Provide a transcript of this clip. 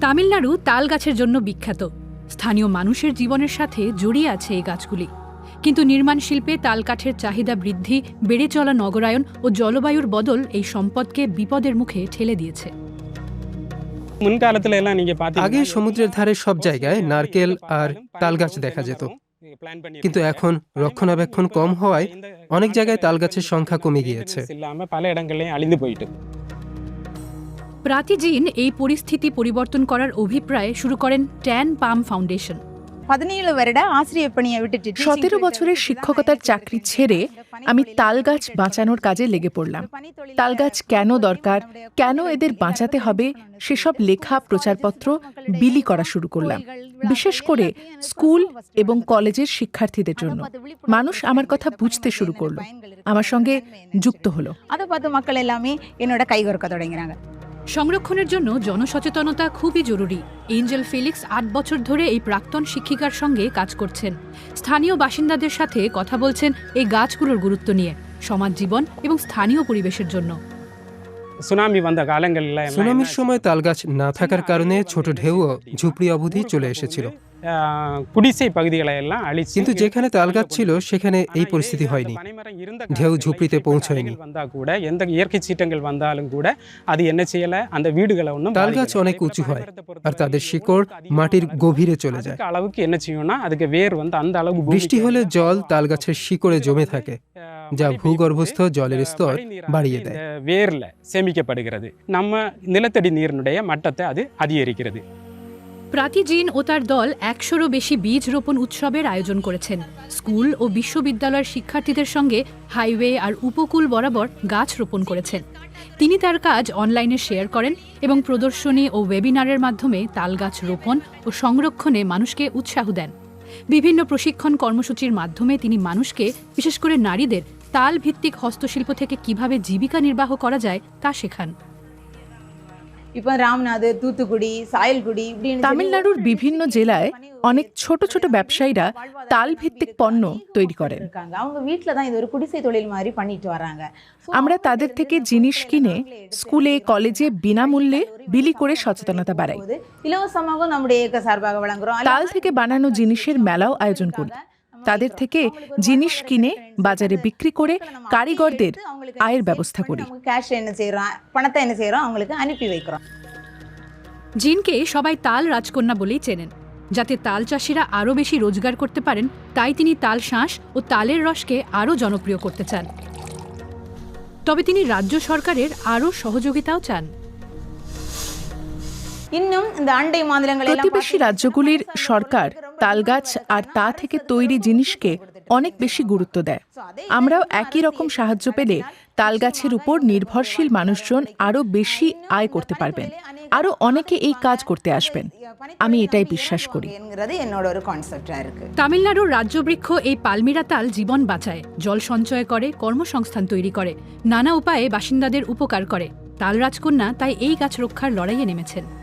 তামিলনাড়ু তাল গাছের জন্য বিখ্যাত। স্থানীয় মানুষের জীবনের সাথে জড়িয়ে আছে এই গাছগুলি। কিন্তু নির্মাণ শিল্পে তালকাঠের চাহিদা বৃদ্ধি, বেড়ে চলা নগরায়ন ও জলবায়ুর বদল এই সম্পদকে বিপদের মুখে ঠেলে দিয়েছে। আগে সমুদ্রের ধারে সব জায়গায় নারকেল আর তাল গাছ দেখা যেত। কিন্তু এখন রক্ষণাবেক্ষণ কম হওয়ায় অনেক জায়গায় তাল গাছের সংখ্যা কমে গিয়েছে। প্রাতিজিন এই পরিস্থিতি পরিবর্তন করার অভিপ্রায় শুরু করেন ট্যান পাম ফাউন্ডেশন। সতেরো বছরের শিক্ষকতার চাকরি ছেড়ে আমি তালগাছ বাঁচানোর কাজে লেগে পড়লাম। তালগাছ কেন দরকার কেন এদের বাঁচাতে হবে সেসব লেখা প্রচারপত্র বিলি করা শুরু করলাম। বিশেষ করে স্কুল এবং কলেজের শিক্ষার্থীদের জন্য। মানুষ আমার কথা বুঝতে শুরু করল। আমার সঙ্গে যুক্ত হলো। সংরক্ষণের জন্য জনসচেতনতা খুবই জরুরি। এঞ্জেল ফিলিক্স আট বছর ধরে এই প্রাক্তন শিক্ষিকার সঙ্গে কাজ করছেন। স্থানীয় বাসিন্দাদের সাথে কথা বলছেন এই গাছগুলোর গুরুত্ব নিয়ে সমাজ জীবন এবং স্থানীয় পরিবেশের জন্য। সুনামির সময় তালগাছ না থাকার কারণে ছোট ঢেউ ঝুপড়ি অবধি চলে এসেছিল। ஆஹ், குடிசை பகுதிகளை எல்லாம் அழிச்சு কিন্তু যেখানে তাল গাছ ছিল সেখানে এই পরিস্থিতি হয়নি பனைமரம் இருந்த ঢেউ காலத்துல ঝুপড়িতে எப்ப পৌঁছায়নি அலைகள் வந்தா கூட எந்த இயற்கை சீற்றங்கள் வந்தாலும் கூட அது என்ன செய்யல அந்த வீடுகளை ஒன்றும் তাল গাছ অনেক উঁচু হয় আর তাদের শিকড় মাটির গভীরে চলে যায় அதுக்கு அளவுக்கு என்ன செய்யும்னா அதுக்கு வேர் வந்து அந்த அளவுக்கு பூமிக்கு বৃষ্টি হলে জল তাল গাছের শিকড়ে জমে থাকে ஆஹ், যা மழை பெய்யும் ভূগর্ভস্থ போது জলের இந்த স্তর மழைநீரானது বাড়িয়ে দেয় இந்த வேர்ல சேமிக்கப்படுகிறது நம்ம நிலத்தடி நீரினுடைய மட்டத்தை அது அதிகரிக்கிறது প্রাতিজিন ও তার দল একশোরও বেশি বীজ রোপণ উৎসবের আয়োজন করেছেন। স্কুল ও বিশ্ববিদ্যালয়ের শিক্ষার্থীদের সঙ্গে হাইওয়ে আর উপকূল বরাবর গাছ রোপণ করেছেন। তিনি তার কাজ অনলাইনে শেয়ার করেন এবং প্রদর্শনী ও ওয়েবিনারের মাধ্যমে তাল গাছ রোপণ ও সংরক্ষণে মানুষকে উৎসাহ দেন। বিভিন্ন প্রশিক্ষণ কর্মসূচির মাধ্যমে তিনি মানুষকে, বিশেষ করে নারীদের তাল ভিত্তিক হস্তশিল্প থেকে কীভাবে জীবিকা নির্বাহ করা যায় তা শেখান। இப்போ ராமநாடு தூத்துக்குடி சாயல்குடி இப்படின்னு சொல்லி তামিলনাড়ুর ஒவ்வொரு বিভিন্ন district জেলায় பண்ணி অনেক ছোট ছোট ব্যবসায়ীরা তাল ভিত্তিক পণ্য তৈরি করেন இருக்காங்க அவங்க வீட்ல தான் இது ஒரு குடிசை தொழில் மாதிரி பண்ணிட்டு வராங்க So, আমরা அவங்க তাদের கிட்ட থেকে இருந்து জিনিস பொருட்களை কিনে நாங்களே எடுத்து স্কুলে কলেজে বিনামূল্যে বিলি করে সচেতনতা বাড়াই போது இலவசமாக நம்முடைய இயக்க சார்பாக வழங்குறோம் அல்ல তাল থেকে বানানো জিনিসের মেলাও আয়োজন করি তাদের থেকে জিনিস কিনে বাজারে বিক্রি করে কারিগরদের আয়ের ব্যবস্থা করি। জিনকে সবাই তাল রাজকন্যা বলেই চেনেন। যাতে তাল চাষিরা আরও বেশি রোজগার করতে পারেন তাই তিনি তাল শাঁস ও তালের রসকে আরও জনপ্রিয় করতে চান। তবে তিনি রাজ্য সরকারের আরও সহযোগিতাও চান। প্রতিবেশী রাজ্যগুলির সরকার তালগাছ আর তা থেকে তৈরি জিনিসকে অনেক বেশি গুরুত্ব দেয়। আমরাও একই রকম সাহায্য পেলে তালগাছের উপর নির্ভরশীল মানুষজন আরও বেশি আয় করতে পারবেন। আরও অনেকে এই কাজ করতে আসবেন। আমি এটাই বিশ্বাস করি। তামিলনাড়ুর রাজ্য বৃক্ষ এই পালমিরা তাল জীবন বাঁচায়, জল সঞ্চয় করে, কর্মসংস্থান তৈরি করে, নানা উপায়ে বাসিন্দাদের উপকার করে। তাল রাজকন্যা তাই এই গাছ রক্ষার লড়াইয়ে নেমেছেন।